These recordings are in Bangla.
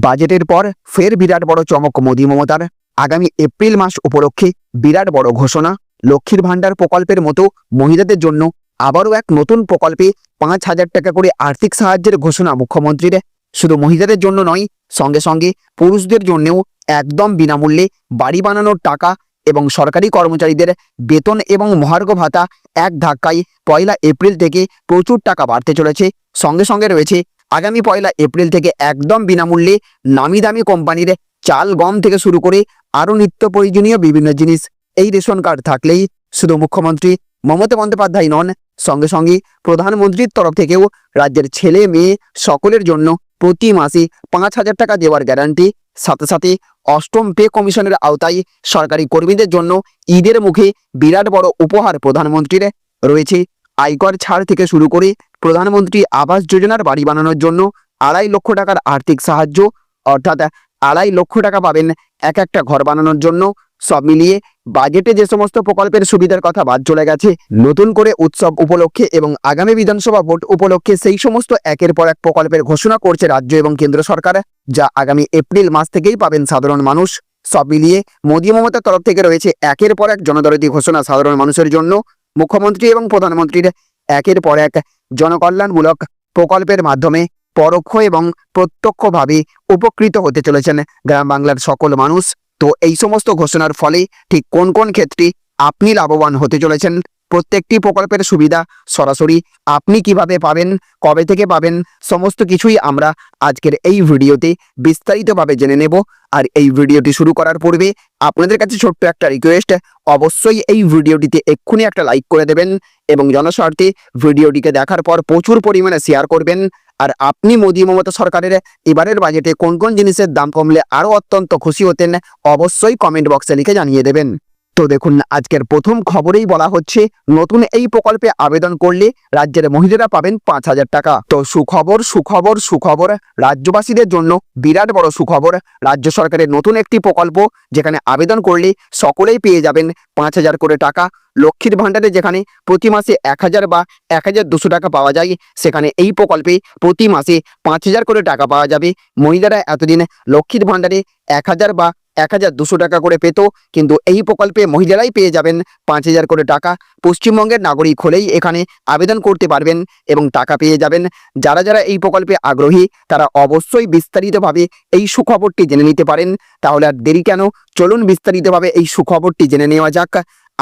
বাজেটের পর ফের বিরাট বড় চমক মোদী মমতার। আগামী এপ্রিল মাস উপলক্ষে বিরাট বড় ঘোষণা। লক্ষ্মীর ভাণ্ডার প্রকল্পের মতো মহিলাদের জন্য আবারও এক নতুন প্রকল্পে পাঁচ হাজার টাকা করে আর্থিক সাহায্যের ঘোষণা মুখ্যমন্ত্রীর। শুধু মহিলাদের জন্য নয়, সঙ্গে সঙ্গে পুরুষদের জন্যও একদম বিনামূল্যে বাড়ি বানানোর টাকা এবং সরকারি কর্মচারীদের বেতন এবং মহার্ঘ ভাতা এক ধাক্কায় পয়লা এপ্রিল থেকে প্রচুর টাকা বাড়তে চলেছে। সঙ্গে সঙ্গে রয়েছে আগামী পয়লা এপ্রিল থেকে একদম বিনামূল্যে নামি দামি কোম্পানির চাল গম থেকে শুরু করে আরও নিত্য প্রয়োজনীয় বিভিন্ন জিনিস এই রেশন কার্ড থাকলেই শুধু মুখ্যমন্ত্রী মমতা বন্দ্যোপাধ্যায় নন, সঙ্গে সঙ্গে প্রধানমন্ত্রীর তরফ থেকেও রাজ্যের ছেলে মেয়ে সকলের জন্য প্রতি মাসে পাঁচ হাজার টাকা দেওয়ার গ্যারান্টি। সাথে সাথে অষ্টম পে কমিশনের আওতায় সরকারি কর্মীদের জন্য ঈদের মুখে বিরাট বড় উপহার প্রধানমন্ত্রীর রয়েছে। আয়কর ছাড় থেকে শুরু করে প্রধানমন্ত্রী আবাস যোজনার বাড়ি বানানোর জন্য আড়াই লক্ষ টাকার আর্থিক সাহায্য, অর্থাৎ আড়াই লক্ষ টাকা পাবেন এক একটা ঘর বানানোর জন্য। সব মিলিয়ে বাজেটে যে সমস্ত প্রকল্পের সুবিধার কথা বাদ চলে গেছে, নতুন করে উৎসব উপলক্ষে এবং আগামী বিধানসভা ভোট উপলক্ষে সেই সমস্ত একের পর এক প্রকল্পের ঘোষণা করছে রাজ্য এবং কেন্দ্র সরকার, যা আগামী এপ্রিল মাস থেকেই পাবেন সাধারণ মানুষ। সব মিলিয়ে মোদী মমতার তরফ থেকে রয়েছে একের পর এক জনদরদি ঘোষণা সাধারণ মানুষের জন্য। মুখ্যমন্ত্রী এবং প্রধানমন্ত্রীর একের পর এক জনকল্যাণমূলক প্রকল্পের মাধ্যমে পরোক্ষ এবং প্রত্যক্ষভাবে উপকৃত হতে চলেছেন গ্রাম বাংলার সকল মানুষ। তো এই সমস্ত ঘোষণার ফলে ঠিক কোন কোন ক্ষেত্রে আপনি লাভবান হতে চলেছেন? প্রত্যেকটি প্রকল্পের সুবিধা সরাসরি আপনি কীভাবে পাবেন, কবে থেকে পাবেন, সমস্ত কিছুই আমরা আজকের এই ভিডিওতে বিস্তারিতভাবে জেনে নেব। আর এই ভিডিওটি শুরু করার পূর্বে আপনাদের কাছে ছোট্ট একটা রিকোয়েস্ট অবশ্যই এই ভিডিওটিতে এক্ষুনি একটা লাইক করে দেবেন এবং জনস্বার্থে ভিডিওটিকে দেখার পর প্রচুর পরিমাণে শেয়ার করবেন। আর আপনি মোদী মমতা সরকারের এবারের বাজেটে কোন কোন জিনিসের দাম কমলে আরও অত্যন্ত খুশি হতেন, অবশ্যই কমেন্ট বক্সে লিখে জানিয়ে দেবেন। তো দেখুন, আজকের প্রথম খবরেই বলা হচ্ছে, নতুন এই প্রকল্পে আবেদন করলে রাজ্যের মহিলারা পাবেন পাঁচ হাজার টাকা। তো সুখবর সুখবর সুখবর রাজ্যবাসীদের জন্য বিরাট বড় সুখবর। রাজ্য সরকারের নতুন একটি প্রকল্প, যেখানে আবেদন করলে সকলেই পেয়ে যাবেন পাঁচ হাজার করে টাকা। লক্ষ্মীর ভাণ্ডারে যেখানে প্রতি মাসে এক হাজার বা এক হাজার দুশো টাকা পাওয়া যায়, সেখানে এই প্রকল্পে প্রতি মাসে পাঁচ হাজার করে টাকা পাওয়া যাবে। মহিলারা এতদিন লক্ষ্মীর ভাণ্ডারে এক হাজার বা এক হাজার দুশো টাকা করে পেত, কিন্তু এই প্রকল্পে মহিলারাই পেয়ে যাবেন পাঁচ হাজার করে টাকা। পশ্চিমবঙ্গের নাগরিক হলেই এখানে আবেদন করতে পারবেন এবং টাকা পেয়ে যাবেন। যারা যারা এই প্রকল্পে আগ্রহী, তারা অবশ্যই বিস্তারিতভাবে এই সুখবরটি জেনে নিতে পারেন। তাহলে আর দেরি কেন? চলুন বিস্তারিতভাবে এই সুখবরটি জেনে নেওয়া যাক।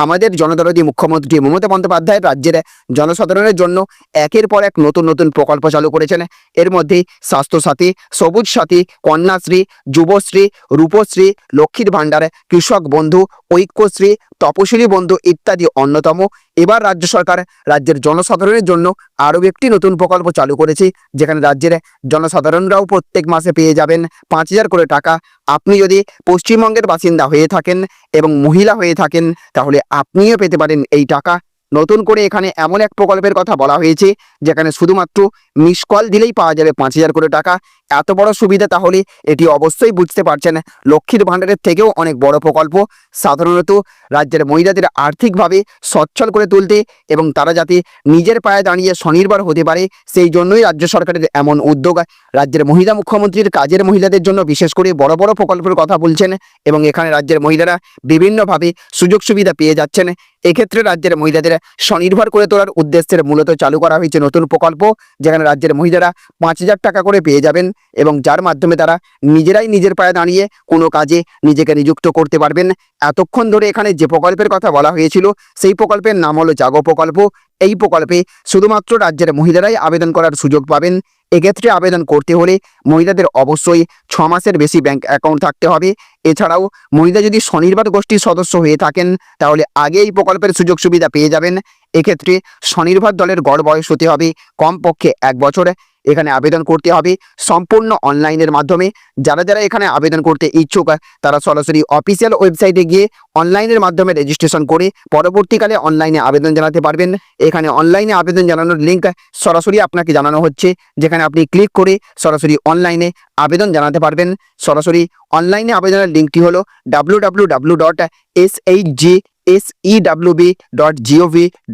আমাদের জনদরদী মুখ্যমন্ত্রী মমতা বন্দ্যোপাধ্যায় রাজ্যের জনসাধারণের জন্য একের পর এক নতুন নতুন প্রকল্প চালু করেছেন। এর মধ্যে স্বাস্থ্যসাথী সবুজ সাথী কন্যাশ্রী, যুবশ্রী, রূপশ্রী, লক্ষ্মীর ভাণ্ডার, কৃষক বন্ধু, ঐক্যশ্রী তপশিলি বন্ধু ইত্যাদি অন্যতম। এবার রাজ্য সরকার রাজ্যের জনসাধারণের জন্য আরও একটি নতুন প্রকল্প চালু করেছে, যেখানে রাজ্যের জনসাধারণরাও প্রত্যেক মাসে পেয়ে যাবেন পাঁচ হাজার করে টাকা। আপনি যদি পশ্চিমবঙ্গের বাসিন্দা হয়ে থাকেন এবং মহিলা হয়ে থাকেন, তাহলে আপনিও পেতে পারেন এই টাকা। নতুন করে এখানে এমন এক প্রকল্পের কথা বলা হয়েছে, যেখানে শুধুমাত্র মিস কল দিলেই পাওয়া যাবে পাঁচ হাজার করে টাকা। এত বড় সুবিধা তাহলে এটি অবশ্যই বুঝতে পারছেন লক্ষ্মীর ভাণ্ডারের থেকেও অনেক বড় প্রকল্প। সাধারণত রাজ্যের মহিলাদের আর্থিকভাবে সচ্ছল করে তুলতে এবং তারা যাতে নিজের পায়ে দাঁড়িয়ে স্বনির্ভর হতে পারে, সেই জন্যই রাজ্য সরকারের এমন উদ্যোগ। রাজ্যের মহিলা মুখ্যমন্ত্রীর কাজের মহিলাদের জন্য বিশেষ করে বড় বড় প্রকল্পের কথা বলছেন এবং এখানে রাজ্যের মহিলারা বিভিন্নভাবে সুযোগ সুবিধা পেয়ে যাচ্ছেন। এক্ষেত্রে রাজ্যের মহিলাদের স্বনির্ভর করে তোলার উদ্দেশ্যে মূলত চালু করা হয়েছে নতুন প্রকল্প, যেখানে রাজ্যের মহিলারা পাঁচ হাজার টাকা করে পেয়ে যাবেন এবং যার মাধ্যমে তারা নিজেরাই নিজের পায়ে দাঁড়িয়ে কোনো কাজে নিজেকে নিযুক্ত করতে পারবেন। এতক্ষণ ধরে এখানে যে প্রকল্পের কথা বলা হয়েছিল, সেই প্রকল্পের নাম হলো জাগো প্রকল্প। এই প্রকল্পে শুধুমাত্র রাজ্যের মহিলারাই আবেদন করার সুযোগ পাবেন। এক্ষেত্রে আবেদন করতে হলে মহিলাদের অবশ্যই ছ মাসের বেশি ব্যাংক অ্যাকাউন্ট থাকতে হবে। এছাড়াও মহিলা যদি স্বনির্ভর গোষ্ঠীর সদস্য হয়ে থাকেন, তাহলে আগে এই প্রকল্পের সুযোগ সুবিধা পেয়ে যাবেন। এক্ষেত্রে স্বনির্ভর দলের গড় বয়স হতে হবে, কমপক্ষে এক বছর। এখানে আবেদন করতে হবে সম্পূর্ণ অনলাইনের মাধ্যমে। যারা যারা এখানে আবেদন করতে ইচ্ছুক, তারা সরাসরি অফিসিয়াল ওয়েবসাইটে গিয়ে অনলাইনের মাধ্যমে রেজিস্ট্রেশন করে পরবর্তীকালে অনলাইনে আবেদন জানাতে পারবেন। এখানে অনলাইনে আবেদন জানানোর লিঙ্ক সরাসরি আপনাকে জানানো হচ্ছে, যেখানে আপনি ক্লিক করে সরাসরি অনলাইনে আবেদন জানাতে পারবেন। সরাসরি অনলাইনে আবেদনের লিঙ্কটি হলো W W W dot S H G S E WB dot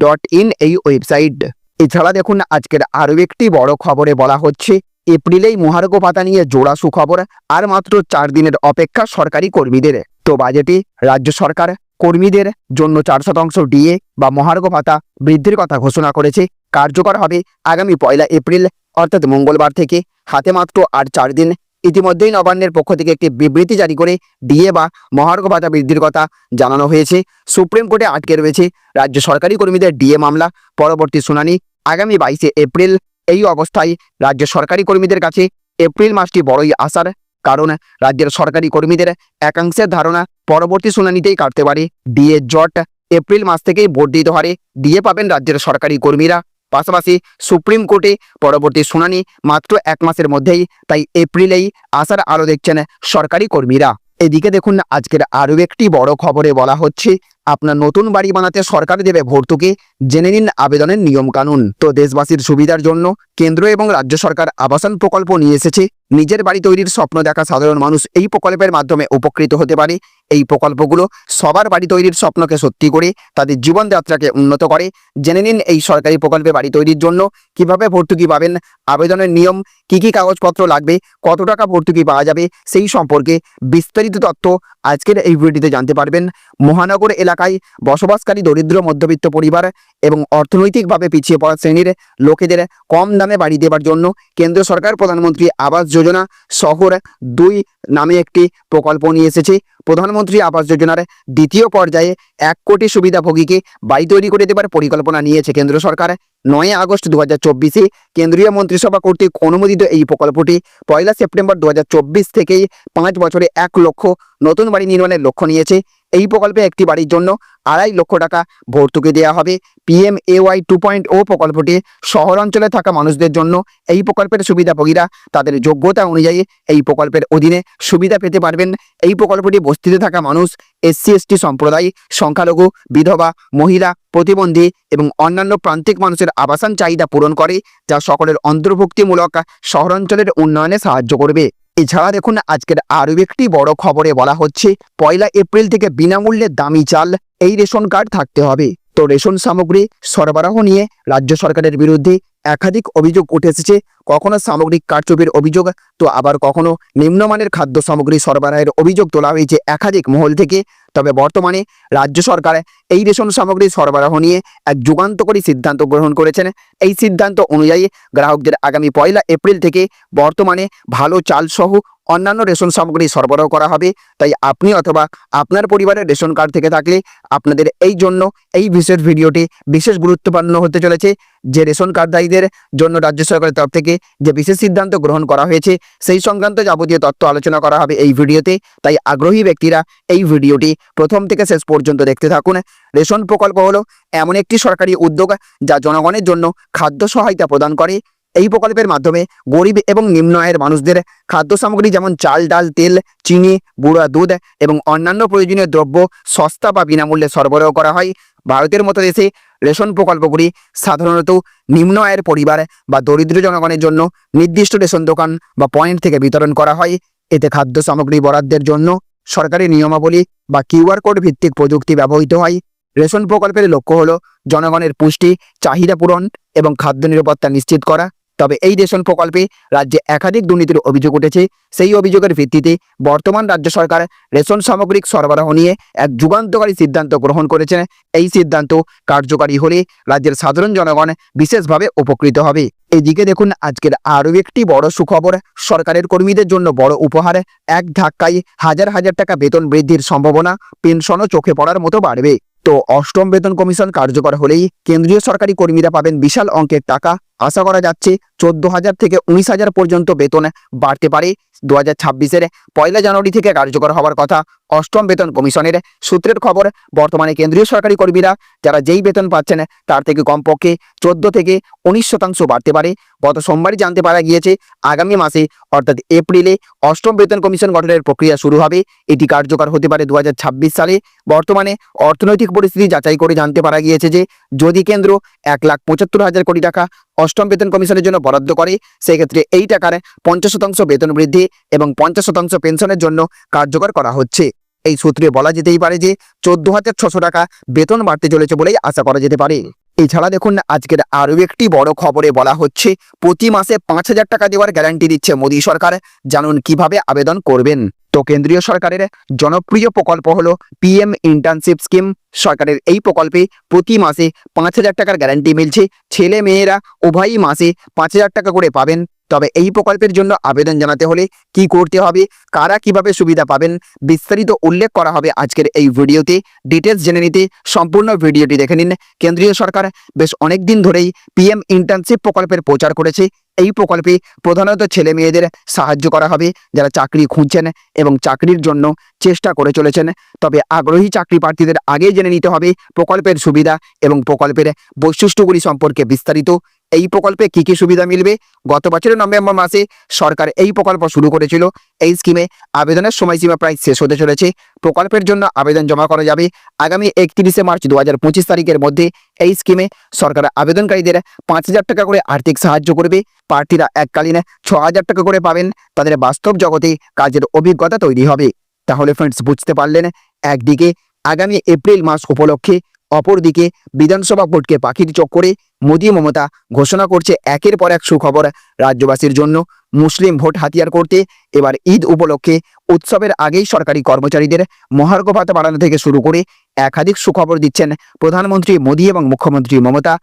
dot in এই ওয়েবসাইট এছাড়া দেখুন, আজকের আরও একটি বড় খবরে বলা হচ্ছে, এপ্রিলেই মহার্ঘ ভাতা নিয়ে জোড়া সুখবর, আর মাত্র চার দিনের অপেক্ষা সরকারি কর্মীদের। তো বাজেটে রাজ্য সরকার কর্মীদের জন্য চার শতাংশ ডিএ বা মহার্ঘ ভাতা বৃদ্ধির কথা ঘোষণা করেছে। কার্যকর হবে আগামী পয়লা এপ্রিল, অর্থাৎ মঙ্গলবার থেকে, হাতে মাত্র আর চার দিন ইতিমধ্যেই নবান্নের পক্ষ থেকে একটি বিবৃতি জারি করে ডিএ বা মহার্ঘ ভাতা বৃদ্ধির কথা জানানো হয়েছে। সুপ্রিম কোর্টে আটকে রয়েছে রাজ্য সরকারি কর্মীদের ডিএ মামলা, পরবর্তী শুনানি আগামী বাইশে এপ্রিল। এই অবস্থায় রাজ্য সরকারি কর্মীদের কাছে এপ্রিল মাসটি বড়ই আসার কারণ। রাজ্যের সরকারি কর্মীদের একাংশের ধারণা পরবর্তী শুনানিতেই কাটতে পারে। ডিএ জট এপ্রিল মাস থেকেই বর্ধিত হারে ডিএ পাবেন রাজ্যের সরকারি কর্মীরা। পাশাপাশি সুপ্রিম কোর্টে পরবর্তী শুনানি মাত্র এক মাসের মধ্যেই, তাই এপ্রিলেই আসার আলো দেখছেন সরকারি কর্মীরা। এদিকে দেখুন, আজকের আরও একটি বড় খবরে বলা হচ্ছে, আপনার নতুন বাড়ি বানাতে সরকার দেবে ভর্তুকি, জেনে নিন আবেদনের নিয়ম কানুন তো দেশবাসীর সুবিধার জন্য কেন্দ্র এবং রাজ্য সরকার আবাসন প্রকল্প নিয়ে এসেছে। নিজের বাড়ি তৈরির স্বপ্ন দেখা সাধারণ মানুষ এই প্রকল্পের মাধ্যমে উপকৃত হতে পারে। এই প্রকল্পগুলো সবার বাড়ি তৈরির স্বপ্নকে সত্যি করে তাদের জীবনযাত্রাকে উন্নত করে। জেনে নিন এই সরকারি প্রকল্পে বাড়ি তৈরির জন্য কীভাবে ভর্তুকি পাবেন, আবেদনের নিয়ম, কি কি কাগজপত্র লাগবে, কত টাকা ভর্তুকি পাওয়া যাবে, সেই সম্পর্কে বিস্তারিত তথ্য আজকের এই ভিডিওতে জানতে পারবেন। মহানগর এলাকায় বসবাসকারী দরিদ্র মধ্যবিত্ত পরিবার এবং অর্থনৈতিকভাবে পিছিয়ে পড়া শ্রেণির লোকেদের কম দামে বাড়ি দেবার জন্য কেন্দ্র সরকার প্রধানমন্ত্রী আবাস যোজনা শহর দুই নামে একটি প্রকল্প নিয়ে এসেছে। প্রধানমন্ত্রী আবাস যোজনার দ্বিতীয় পর্যায়ে এক কোটি সুবিধাভোগীকে বাড়ি তৈরি করে দেবার পরিকল্পনা নিয়েছে কেন্দ্র সরকার। নয় আগস্ট দু হাজার চব্বিশে কেন্দ্রীয় মন্ত্রিসভা কর্তৃক অনুমোদিত এই প্রকল্পটি পয়লা সেপ্টেম্বর দু হাজার চব্বিশ থেকেই পাঁচ বছরে এক লক্ষ নতুন বাড়ি নির্মাণের লক্ষ্য নিয়েছে। এই প্রকল্পে একটি বাড়ির জন্য আড়াই লক্ষ টাকা ভর্তুকি দেওয়া হবে। PM A Y two point O প্রকল্পটি শহর অঞ্চলে থাকা মানুষদের জন্য এই প্রকল্পের সুবিধাভোগীরা তাদের যোগ্যতা অনুযায়ী এই প্রকল্পের অধীনে সুবিধা পেতে পারবেন। এই প্রকল্পটি বস্তিতে থাকা মানুষ এসসি এসটি সম্প্রদায়, সংখ্যালঘু, বিধবা, মহিলা, প্রতিবন্ধী এবং অন্যান্য প্রান্তিক মানুষের আবাসন চাহিদা পূরণ করে, যা সকলের অন্তর্ভুক্তিমূলক শহরাঞ্চলের উন্নয়নে সাহায্য করবে। এছাড়া দেখুন, আজকের আরও একটি বড় খবরে বলা হচ্ছে, পয়লা এপ্রিল থেকে বিনামূল্যে দামি চাল এই রেশন কার্ড থাকতে হবে। তো রেশন সামগ্রী সরবরাহ নিয়ে রাজ্য সরকারের বিরুদ্ধে একাধিক অভিযোগ উঠে এসেছে। কখনো সামগ্রিক কারচুপির অভিযোগ, তো আবার কখনো নিম্নমানের খাদ্য সামগ্রী সরবরাহের অভিযোগ তোলা হয়েছে একাধিক মহল থেকে। তবে বর্তমানে রাজ্য সরকার এই রেশন সামগ্রী সরবরাহ নিয়ে এক যুগান্তকারী সিদ্ধান্ত গ্রহণ করেছেন। এই সিদ্ধান্ত অনুযায়ী গ্রাহকদের আগামী পয়লা এপ্রিল থেকে বর্তমানে ভালো চাল সহ অন্যান্য রেশন সামগ্রী সরবরাহ করা হবে। তাই আপনি অথবা আপনার পরিবারের রেশন কার্ড থেকে থাকলে আপনাদের এই জন্য এই বিশেষ ভিডিওটি বিশেষ গুরুত্বপূর্ণ হতে চলেছে। যে রেশন কার্ডধারীদের জন্য রাজ্য সরকারের তরফ থেকে যে বিশেষ সিদ্ধান্ত গ্রহণ করা হয়েছে, সেই সংক্রান্ত যাবতীয় তথ্য আলোচনা করা হবে এই ভিডিওতে। তাই আগ্রহী ব্যক্তিরা এই ভিডিওটি প্রথম থেকে শেষ পর্যন্ত দেখতে থাকুন। রেশন প্রকল্প হলো এমন একটি সরকারি উদ্যোগ যা জনগণের জন্য খাদ্য সহায়তা প্রদান করে। এই প্রকল্পের মাধ্যমে গরিব এবং নিম্ন আয়ের মানুষদের খাদ্য সামগ্রী যেমন চাল, ডাল, তেল, চিনি, গুঁড়া, দুধ এবং অন্যান্য প্রয়োজনীয় দ্রব্য সস্তা বা বিনামূল্যে সরবরাহ করা হয়। ভারতের মতো দেশে রেশন প্রকল্পগুলি সাধারণত নিম্ন আয়ের পরিবার বা দরিদ্র জনগণের জন্য নির্দিষ্ট রেশন দোকান বা পয়েন্ট থেকে বিতরণ করা হয়। এতে খাদ্য সামগ্রী বরাদ্দের জন্য সরকারি নিয়মাবলী বা কিউআর কোড ভিত্তিক প্রযুক্তি ব্যবহৃত হয়। রেশন প্রকল্পের লক্ষ্য হল জনগণের পুষ্টি, চাহিদা পূরণ এবং খাদ্য নিরাপত্তা নিশ্চিত করা। তবে এই রেশন প্রকল্পে রাজ্যে একাধিক দুর্নীতির অভিযোগ উঠেছে। সেই অভিযোগের ভিত্তিতে বর্তমান রাজ্য সরকার রেশন সামগ্রিক সরবরাহ নিয়ে এক যুগান্তকারী সিদ্ধান্ত গ্রহণ করেছেন। এই সিদ্ধান্ত কার্যকারী হলে রাজ্যের সাধারণ জনগণ বিশেষভাবে উপকৃত হবে। এদিকে দেখুন, আজকের আরও একটি বড় সুখবর। সরকারের কর্মীদের জন্য বড় উপহার। এক ধাক্কায় হাজার হাজার টাকা বেতন বৃদ্ধির সম্ভাবনা পেনশনও চোখে পড়ার মতো বাড়বে। তো অষ্টম বেতন কমিশন কার্যকর হলেই কেন্দ্রীয় সরকারি কর্মীরা পাবেন বিশাল অঙ্কের টাকা। আশা করা যাচ্ছে চোদ্দ হাজার থেকে উনিশ হাজার পর্যন্ত বেতন বাড়তে পারে। দু হাজার ছাব্বিশের পয়লা জানুয়ারি থেকে কার্যকর হওয়ার কথা অষ্টম বেতন কমিশনের সূত্রের খবর, বর্তমানে কেন্দ্রীয় সরকারি কর্মীরা যারা যেই বেতন পাচ্ছেন তার থেকে কমপক্ষে চোদ্দ থেকে উনিশ শতাংশ বাড়তে পারে। গত সোমবারই জানতে পারা গিয়েছে, আগামী মাসে অর্থাৎ এপ্রিলে অষ্টম বেতন কমিশন গঠনের প্রক্রিয়া শুরু হবে। এটি কার্যকর হতে পারে দু হাজার ছাব্বিশ সালে। বর্তমানে অর্থনৈতিক পরিস্থিতি যাচাই করে জানতে পারা গিয়েছে যে যদি কেন্দ্র এক লাখ পঁচাত্তর হাজার কোটি টাকা অষ্টম বেতন কমিশনের জন্য বরাদ্দ করে। সেক্ষেত্রে এই টাকার পঞ্চাশ শতাংশ বেতন বৃদ্ধি এবং পঞ্চাশ শতাংশ পেনশনের জন্য কার্যকর করা হচ্ছে। এই সূত্রে বলা যেতেই পারে যে, চোদ্দ হাজার ছশো টাকা বেতন বাড়তে চলেছে বলেই আশা করা যেতে পারে। এছাড়া দেখুন, আজকের আরও একটি বড় খবরে বলা হচ্ছে, প্রতি মাসে পাঁচ হাজার টাকা দেওয়ার গ্যারান্টি দিচ্ছে মোদী সরকার। জানুন, কীভাবে আবেদন করবেন? তো কেন্দ্রীয় সরকারের জনপ্রিয় প্রকল্প হলো পিএম ইন্টার্নশিপ স্কিম। সরকারের এই প্রকল্পে প্রতি মাসে পাঁচ হাজার টাকার গ্যারান্টি মিলছে। ছেলে মেয়েরা উভয়ই মাসে পাঁচ হাজার টাকা করে পাবেন। তবে এই প্রকল্পের জন্য আবেদন জানাতে হলে কি করতে হবে? কারা কীভাবে সুবিধা পাবেন? বিস্তারিত উল্লেখ করা হবে আজকের এই ভিডিওতে। ডিটেলস জেনে নিতে সম্পূর্ণ ভিডিওটি দেখে নিন। কেন্দ্রীয় সরকার বেশ অনেক দিন ধরেই পিএম ইন্টার্নশিপ প্রকল্পের প্রচার করেছে। এই প্রকল্পে প্রধানত ছেলে মেয়েদের সাহায্য করা হবে। যারা চাকরি খুঁজছেন এবং চাকরির জন্য চেষ্টা করে চলেছেন। তবে আগ্রহী চাকরি প্রার্থীদের আগেই জেনে নিতে হবে প্রকল্পের সুবিধা এবং প্রকল্পের বৈশিষ্ট্যগুলি সম্পর্কে বিস্তারিত। এই প্রকল্পে কি কি সুবিধা মিলবে? গত বছরের নভেম্বর মাসে সরকার এই প্রকল্প শুরু করেছিল। এই স্কিমে আবেদনের সময়সীমা প্রায় শেষ হতে চলেছে। প্রকল্পের জন্য আবেদন জমা করা যাবে আগামী একত্রিশে মার্চ দু হাজার পঁচিশ তারিখের মধ্যে। এই স্কিমে সরকার আবেদনকারীদের পাঁচ হাজার টাকা করে আর্থিক সাহায্য করবে। প্রার্থীরা এককালীন ছ হাজার টাকা করে পাবেন। তাদের বাস্তব জগতে কাজের অভিজ্ঞতা তৈরি হবে। তাহলে ফ্রেন্ডস বুঝতে পারলেন একদিকে আগামী এপ্রিল মাস উপলক্ষে, অপরদিকে বিধানসভা ভোটকে পাখির চক্করে মোদী মমতা ঘোষণা করছে একের পর এক সুখবর রাজ্যবাসীর জন্য। মুসলিম ভোট হাতিয়ার করতে এবার ঈদ উপলক্ষে উৎসবের আগেই সরকারি কর্মচারীদের মহার্ঘ ভাতা বাড়ানো থেকে শুরু করে একাধিক সুখবর দিচ্ছেন প্রধানমন্ত্রী মোদী এবং মুখ্যমন্ত্রী মমতা।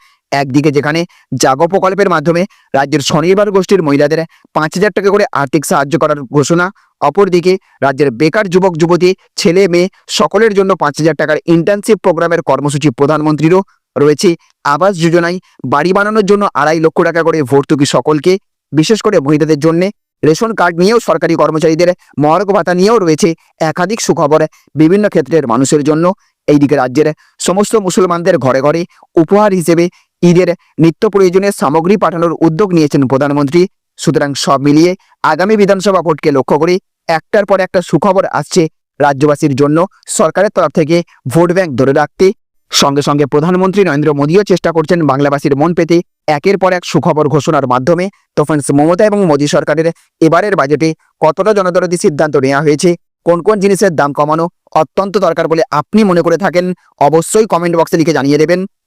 একদিকে যেখানে জাগো প্রকল্পের মাধ্যমে রাজ্যের স্বনির্ভর গোষ্ঠীর মহিলাদের পাঁচ হাজার টাকা করে আর্থিক সাহায্য করার ঘোষণা। অপরদিকে রাজ্যের বেকার যুবক, যুবতী, ছেলে, মেয়ে সকলের জন্য পাঁচ হাজার টাকার ইন্টার্নশিপ প্রোগ্রামের কর্মসূচি প্রধানমন্ত্রীরও রয়েছে। আবাস যোজনায় বাড়ি বানানোর জন্য আড়াই লক্ষ টাকা করে ভর্তুকি সকলকে, বিশেষ করে মহিলাদের জন্য। রেশন কার্ড নিয়েও সরকারি কর্মচারীদের মহার্ঘ ভাতা নিয়েও রয়েছে একাধিক সুখবর বিভিন্ন ক্ষেত্রের মানুষের জন্য। এইদিকে রাজ্যের সমস্ত মুসলমানদের ঘরে ঘরে উপহার হিসেবে ঈদের নিত্য প্রয়োজনীয় সামগ্রী পাঠানোর উদ্যোগ নিয়েছেন প্রধানমন্ত্রী। সুতরাং সব মিলিয়ে আগামী বিধানসভা ভোটকে লক্ষ্য করে একটার পর একটা সুখবর আসছে রাজ্যবাসীর জন্য। সরকারের তরফ থেকে ভোট ব্যাংক ধরে রাখতে। সঙ্গে সঙ্গে প্রধানমন্ত্রী নরেন্দ্র মোদীও চেষ্টা করছেন বাংলাবাসীর মন পেতে। একের পর এক সুখবর ঘোষণার মাধ্যমে তো ফ্রেন্ডস মমতা এবং মোদী সরকারের এবারের বাজেটে কতটা জনদরদি সিদ্ধান্ত নেওয়া হয়েছে, কোন কোন জিনিসের দাম কমানো অত্যন্ত দরকার বলে আপনি মনে করে থাকেন, অবশ্যই কমেন্ট বক্সে লিখে জানিয়ে দেবেন।